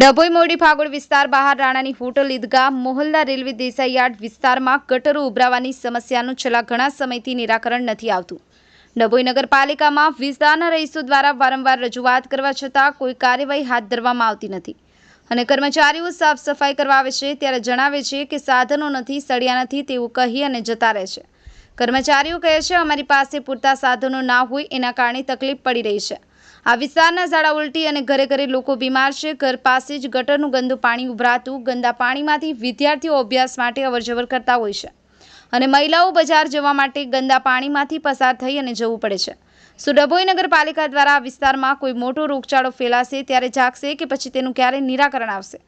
ડભોઈ મોડી ફાગોળ વિસ્તાર બહાર રાણાની હોટલ ઈદગાહ મોહલ્લા રેલવે દેસાઈ યાર્ડ વિસ્તારમાં ગટરો ઉભરાવાની સમસ્યાનું છેલ્લા ઘણા સમયથી નિરાકરણ નથી આવતું. ડભોઈ નગરપાલિકામાં વિસ્તારના રહીશો દ્વારા વારંવાર રજૂઆત કરવા છતાં કોઈ કાર્યવાહી હાથ ધરવામાં આવતી નથી. અને કર્મચારીઓ સાફ સફાઈ કરવા આવે છે ત્યારે જણાવે છે કે સાધનો નથી, સળિયા નથી તેવું કહી અને જતા રહે છે. કર્મચારીઓ કહે છે, અમારી પાસે પૂરતા સાધનો ના હોય, એના કારણે તકલીફ પડી રહી છે. આ વિસ્તારના ઝાડા ઉલટી અને ઘરે ઘરે લોકો બીમાર છે. ઘર પાસે જ ગટરનું ગંદુ પાણી ઉભરાતું, ગંદા પાણીમાંથી વિદ્યાર્થીઓ અભ્યાસ માટે અવરજવર કરતા હોય છે. અને મહિલાઓ બજાર જવા માટે ગંદા પાણીમાંથી પસાર થઈ અને જવું પડે છે. સો ડભોઈ નગરપાલિકા દ્વારા આ વિસ્તારમાં કોઈ મોટો રોગચાળો ફેલાશે ત્યારે જાગશે કે પછી તેનું ક્યારે નિરાકરણ આવશે?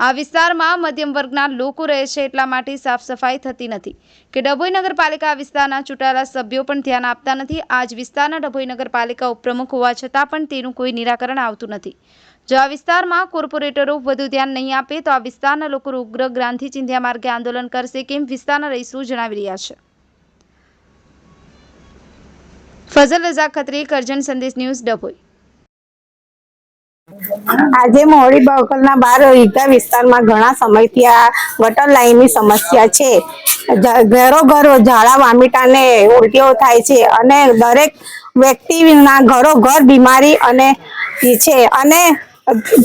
આ વિસ્તારમાં મધ્યમ વર્ગના લોકો રહે છે એટલા માટે સાફ સફાઈ થતી નથી. કે ડભોઈ નગરપાલિકા વિસ્તારના ચૂંટાયેલા સભ્યો પણ ધ્યાન આપતા નથી આજ વિસ્તારના ડભોઈ નગરપાલિકા ઉપપ્રમુખ હોવા છતાં પણ તેનું કોઈ નિરાકરણ આવતું નથી. જો આ વિસ્તારમાં કોર્પોરેટરો વધુ ધ્યાન નહીં આપે, તો આ વિસ્તારના લોકો ઉગ્ર ગ્રાંથી ચિંધ્યા માર્ગે આંદોલન કરશે કેમ વિસ્તારના રહીશો જણાવી રહ્યા છે. ફઝલ રઝા ખત્રી, કરજણ સંદેશ ન્યૂઝ, ડભોઈ. આજે મોડી બકલના બાર ઈગા વિસ્તારમાં ઘણા સમયથી આ ગટર લાઈનની સમસ્યા છે. ઘરો ઘર ઝાડા વામિટાને ઉલટીઓ થાય છે અને દરેક વ્યક્તિના ઘરો ઘર બીમારી અને છે. અને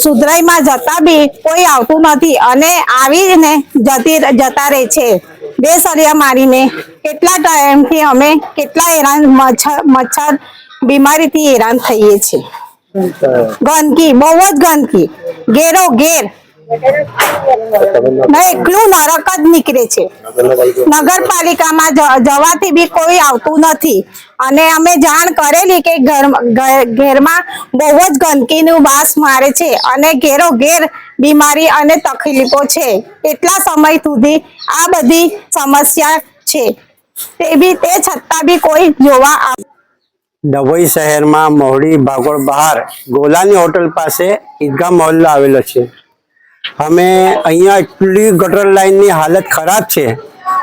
સુધરાઈમાં જતા બી કોઈ આવતું નથી અને આવીને જતી જતા રહે છે. બે સળિયા મારીને કેટલા ટાઈમથી અમે કેટલા હેરાન મચ્છર બીમારીથી હેરાન થઈએ છીએ. ગંદકી બહુ જ ગંદકી. ઘેરો ઘેર એકલું નરક જ નીકળે છે. નગરપાલિકામાં જવાથી બી કોઈ આવતું નથી. અને અમે જાણ કરેલી કે ઘર ઘેરમાં બહુ જ ગંદકીનું વાસ મારે છે અને ઘેરો ઘેર બીમારી અને તકલીફો છે. એટલા સમય સુધી આ બધી સમસ્યા છે. તે બી, તે છતાં બી કોઈ જોવા આવ ડભોઈ શહેરમાં મહુડી ભાગોળ બહાર ગોલાની હોટલ પાસે ઈદગાહ મહોલ્લો આવેલો છે. અમે અહીંયા એટલી ગટર લાઈનની હાલત ખરાબ છે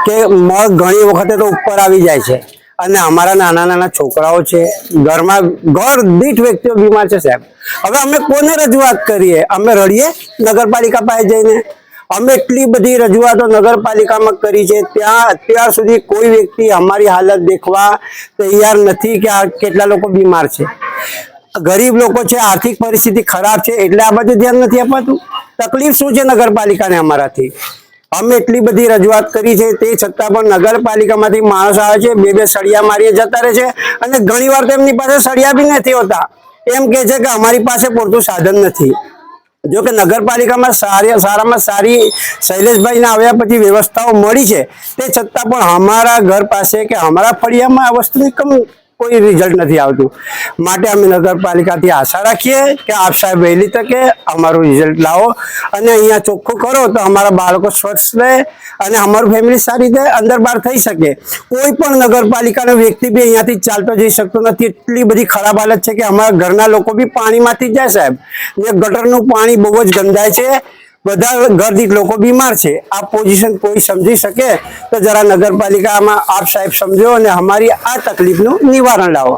કે મગ ઘણી વખતે તો ઉપર આવી જાય છે. અને અમારા નાના નાના છોકરાઓ છે, ઘરમાં ઘર દીઠ વ્યક્તિઓ બીમાર છે સાહેબ. હવે અમે કોને રજૂઆત કરીએ? અમે રડીએ નગરપાલિકા પાસે જઈને. અમે એટલી બધી રજૂઆતો નગરપાલિકામાં કરી છે. ત્યાં અત્યાર સુધી કોઈ વ્યક્તિ અમારી હાલત દેખવા તૈયાર નથી કે આ કેટલા લોકો બીમાર છે. ગરીબ લોકો છે, આર્થિક પરિસ્થિતિ ખરાબ છે, એટલે આ બધું ધ્યાન નથી અપાતું. તકલીફ શું છે નગરપાલિકાને અમારાથી? અમે એટલી બધી રજૂઆત કરી છે, તે છતાં પણ નગરપાલિકામાંથી માણસ આવે છે, બે બે સળિયા મારીએ જતા રહે છે અને ઘણીવાર તેમની પાસે સળિયા બી નથી હોતા. એમ કે છે કે અમારી પાસે પૂરતું સાધન નથી. જો કે નગરપાલિકામાં સારી, સારામાં સારી શૈલેષભાઈને આવ્યા પછી વ્યવસ્થાઓ મળી છે. તે છતાં પણ અમારા ઘર પાસે કે અમારા ફળિયામાં આ વસ્તુની કમ કોઈ રિઝલ્ટ નથી આવતું. માટે અમે નગરપાલિકાથી આશા રાખીએ કે આપ સાહેબ વહેલી તકે અમારું રિઝલ્ટ લાવો. અને અહીંયા ચોખ્ખું કરો તો અમારા બાળકો સ્વચ્છ રહે અને અમારું ફેમિલી સારી રીતે અંદર બહાર થઈ શકે. કોઈ પણ નગરપાલિકાનો વ્યક્તિ બી અહીંયાથી ચાલતો જઈ શકતો નથી. એટલી બધી ખરાબ હાલત છે કે અમારા ઘરના લોકો બી પાણીમાંથી જાય સાહેબ. ને ગટરનું પાણી બહુ જ ગંદાય છે. બધા ઘરદીઠ લોકો બીમાર છે. આ પોઝિશન કોઈ સમજી શકે? તો જરા નગરપાલિકામાં આપ સાહેબ સમજો અને અમારી આ તકલીફનું નિવારણ લાવો.